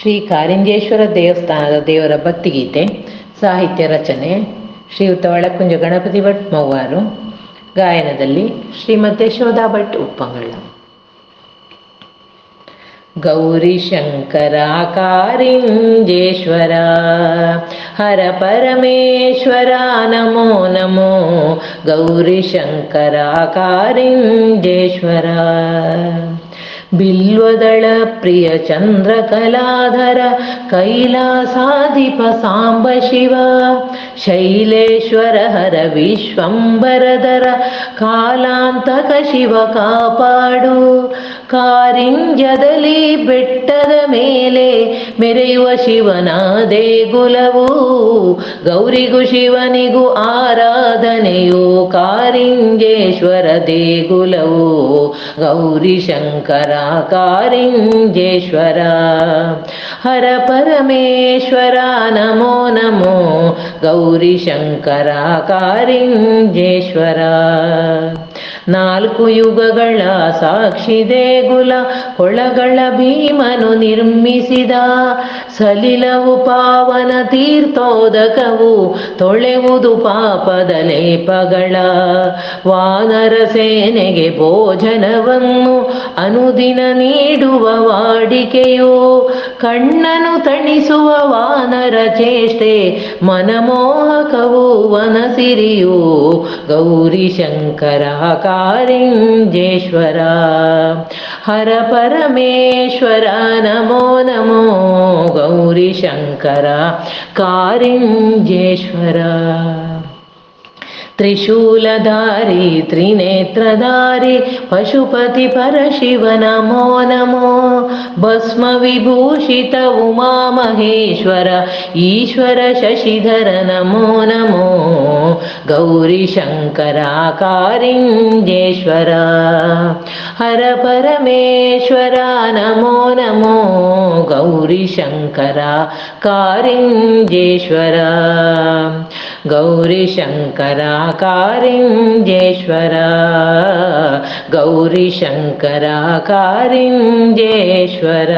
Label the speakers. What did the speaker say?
Speaker 1: ಶ್ರೀ ಕಾರಿಂಜೇಶ್ವರ ದೇವಸ್ಥಾನದ ದೇವರ ಭಕ್ತಿಗೀತೆ, ಸಾಹಿತ್ಯ ರಚನೆ ಶ್ರೀಯುತ ಒಳಕುಂಜ ಗಣಪತಿ ಭಟ್ ಮೌವಾರು ಗಾಯನದಲ್ಲಿ ಶ್ರೀಮತಿ ಯಶೋಧಾ ಭಟ್ ಉಪ್ಪಂಗಳ ಗೌರಿ ಶಂಕರ ಕಾರಿಂಜೇಶ್ವರ ಹರ ಪರಮೇಶ್ವರ ನಮೋ ನಮೋ, ಗೌರಿ ಶಂಕರ ಕಾರಿಂಜೇಶ್ವರ ಬಿಲ್ವದಳ ಪ್ರಿಯ ಚಂದ್ರಕಲಾಧರ ಕೈಲಾಸಾಧಿಪ ಸಾಂಬ ಶಿವ ಶೈಲೇಶ್ವರ ಹರ ವಿಶ್ವಂಬರಧರ ಕಾಲಾಂತಕ ಶಿವ ಕಾಪಾಡು ಕಾರಿಂಜದಲ್ಲಿ ಬೆಟ್ಟದ ಮೇಲೆ ಮೆರೆಯುವ ಶಿವನ ದೇಗುಲವು ಗೌರಿಗೂ ಶಿವನಿಗೂ ಆರಾಧನೆಯು ಕಾರಿಂಜೇಶ್ವರ ದೇಗುಲವು ಗೌರಿ ಶಂಕರ ಕಾರಿಂಜೇಶ್ವರ ಹರ ಪರಮೇಶ್ವರ ನಮೋ ನಮೋ ಗೌರಿ ಶಂಕರ ಕಾರಿಂಜೇಶ್ವರ ನಾಲ್ಕು ಯುಗಗಳ ಸಾಕ್ಷಿ ದೇಗುಲ, ಕೊಳಗಳ ಭೀಮನು ನಿರ್ಮಿಸಿದ. ಸಲಿಲವು ಪಾವನ ತೀರ್ಥೋದಕವು, ತೊಳೆವುದು ಪಾಪದ ಲೇಪಗಳ. ವಾನರ ಸೇನೆಗೆ ಭೋಜನವನ್ನು ಅನುದಿನ ನೀಡುವ ವಾಡಿಕೆಯು, ಕಣ್ಣನು ತಣಿಸುವ ವಾನರ ಚೇಷ್ಟೆ ಮನಮೋಹಕವು ವನಸಿರಿಯು ಗೌರಿ ಶಂಕರ ಕಾರಿಂಜೇಶ್ವರ ಹರ ಪರಮೇಶ್ವರ ನಮೋ ನಮೋ ಗೌರಿ ಶಂಕರ ಕಾರಿಂಜೇಶ್ವರ त्रिशूलधारी त्रिनेत्रधारी पशुपति परशिव नमो नमो भस्मविभूषित उमामहेश्वर ईश्वर शशिधर नमो नमो गौरीशङ्कराकारिञ्जेश्वर हर परमेश्वर नमो नमो गौरीशङ्करा कारिञ्जेश्वर గౌరీశంకరాకారింజేశ్వర గౌరీశంకరాకారింజేశ్వర.